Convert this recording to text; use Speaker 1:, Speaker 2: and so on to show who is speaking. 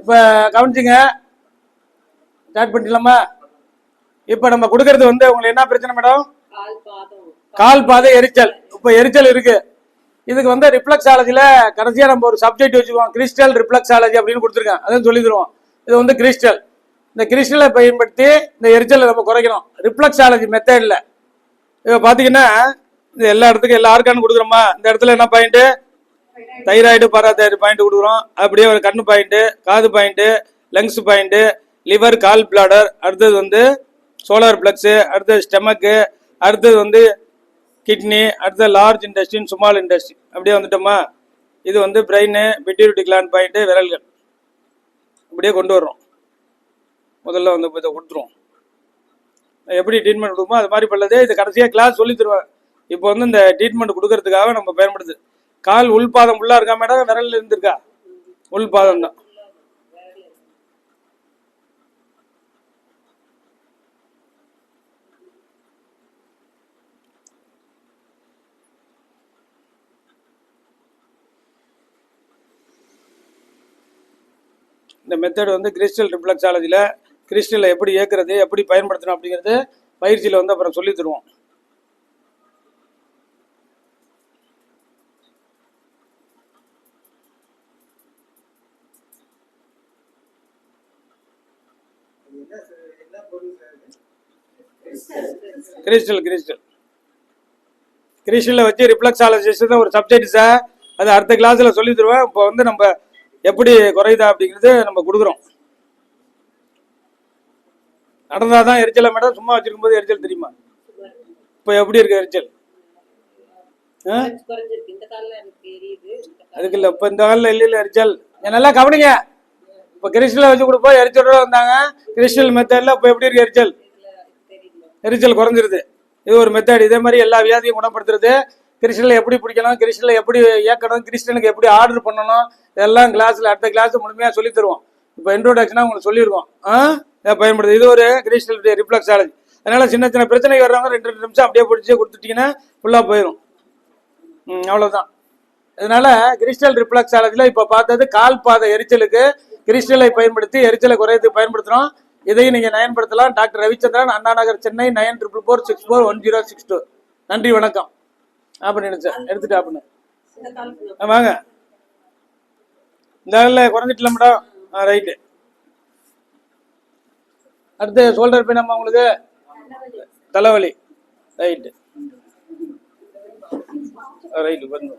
Speaker 1: இப்போ கவனிச்சுங்க ஸ்டார்ட் பண்ணிடலாமா? இப்போ நம்ம கொடுக்கறது வந்து உங்களுக்கு என்ன பிரச்சனை மேடம்
Speaker 2: கால்
Speaker 1: பாதை எரிச்சல். இப்போ எரிச்சல் இருக்கு. இதுக்கு வந்து ரிஃப்ளெக்ஸாலஜியில் கடைசியாக நம்ம ஒரு சப்ஜெக்ட் வச்சுக்குவோம். கிறிஸ்டல் ரிஃப்ளெக்ஸாலஜி அப்படின்னு கொடுத்துருக்கேன். அதையும் சொல்லி தருவோம். இது வந்து கிறிஸ்டல் இந்த கிறிஸ்டலை பயன்படுத்தி இந்த எரிச்சலை நம்ம குறைக்கணும். ரிஃப்ளெக்ஸாலஜி மெத்தடில் இப்போ பார்த்தீங்கன்னா இது எல்லா இடத்துக்கும் எல்லா ஆர்கானும் கொடுக்குறோமா? இந்த இடத்துல என்ன பாயிண்ட்டு தைராய்டு பாராதைராய்டு பாயிண்ட் கொடுக்குறோம். அப்படியே ஒரு கண்ணு பாயிண்ட்டு காது point lungs point liver gall bladder அடுத்தது வந்து சோலார் பிளக்ஸு அடுத்தது ஸ்டெமக்கு அடுத்தது வந்து கிட்னி அடுத்தது லார்ஜ் இண்டஸ்ட்ரின் ஸ்மால் இண்டஸ்ட்ரி அப்படியே வந்துட்டோமா? இது வந்து பிரெயின் பிட்யூரிட்டி கிளான் பாயிண்ட்டு விரல்கள். அப்படியே கொண்டு வர்றோம். முதல்ல வந்து இதை கொடுத்துருவோம். எப்படி ட்ரீட்மெண்ட் கொடுக்குமோ அது மாதிரி பண்ணது இது கடைசியாக கிளாஸ் சொல்லி தருவேன் இப்போ வந்து இந்த ட்ரீட்மெண்ட் கொடுக்கறதுக்காக நம்ம பயன்படுது. கால் உள்பாதம் உள்ளா இருக்கா மேடம்? விரல் இருந்திருக்கா? உள்பாதம் தான் இந்த மெத்தட் வந்து கிறிஸ்டல் ரிப்ளக்ஸாலஜியில் கிறிஸ்டலை எப்படி ஏற்கிறது எப்படி பயன்படுத்தணும் அப்படிங்கிறது பயிற்சியில் வந்து அப்புறம் சொல்லி தருவோம். கிறிஸ்டல் கிறிஸ்டல் கிறிஸ்டலில் வச்சு ரிஃப்ளெக்ஸாலஜிஸ்ட் ஒரு சப்ஜெக்ட் சார் அது அடுத்த கிளாஸில் சொல்லி தருவேன். இப்போ வந்து நம்ம எப்படி குறையுதா அப்படிங்கிறது நம்ம கொடுக்குறோம். நடந்தால் தான் எரிச்சலை மேடம். சும்மா வச்சிருக்கும் போது எரிச்சல் தெரியுமா? இப்போ எப்படி இருக்கு எரிச்சல்? அதுக்கு இல்லை. இப்போ இந்த காலில் இல்லை எரிச்சல். நீங்க நல்லா கவனிங்க. இப்போ கிறிஸ்டலை வச்சு கொடுப்போம் எரிச்சலோட வந்தாங்க. கிறிஸ்டல் மெத்தடில் இப்போ எப்படி இருக்கு எரிச்சல்? எரிச்சல் குறைஞ்சிருது. இது ஒரு மெத்தட் இதே மாதிரி எல்லா வியாதியும் குணப்படுத்துறது. கிறிஸ்டலை எப்படி பிடிக்கணும் கிறிஸ்டலை எப்படி இயக்கணும் கிறிஸ்டனுக்கு எப்படி ஆர்டர் பண்ணணும் இதெல்லாம் கிளாஸில் அடுத்த கிளாஸ் முழுமையாக சொல்லி தருவோம். இப்போ இன்ட்ரோடக்ஷனாக உங்களுக்கு சொல்லியிருக்கோம் ஆ? இதை பயன்படுது இது ஒரு கிறிஸ்டல் ஆலஜ் அதனால சின்ன சின்ன பிரச்சனை வர்றவங்க ரெண்டு ரெண்டு நிமிஷம் அப்படியே பிடிச்சி கொடுத்துட்டீங்கன்னா ஃபுல்லாக போயிடும் ம் அவ்வளோதான் இதனால கிறிஸ்டல் ரிஃப்ளெக்ஸாலஜியில் இப்போ பார்த்தது கால் பாதை எரிச்சலுக்கு கிறிஸ்டலை பயன்படுத்தி எரிச்சலை குறையத்துக்கு பயன்படுத்துகிறோம் இதையும் நீங்கள் நயன்படுத்தலாம். Doctor Ravichandran Anna Nagar Chennai nine triple four six four one zero six two. நன்றி வணக்கம். அப்படின்னு நினைச்சேன் எடுத்துட்டு அப்படின்னு வாங்க. இந்த இல்லை குறைஞ்சிட்டல மேடம் ஆ ரைட்டு. அடுத்து ஷோல்டர் பெயின் அம்மா உங்களுக்கு. தலைவலி. ரைட்டு. ரைட்டு பண்ணுங்க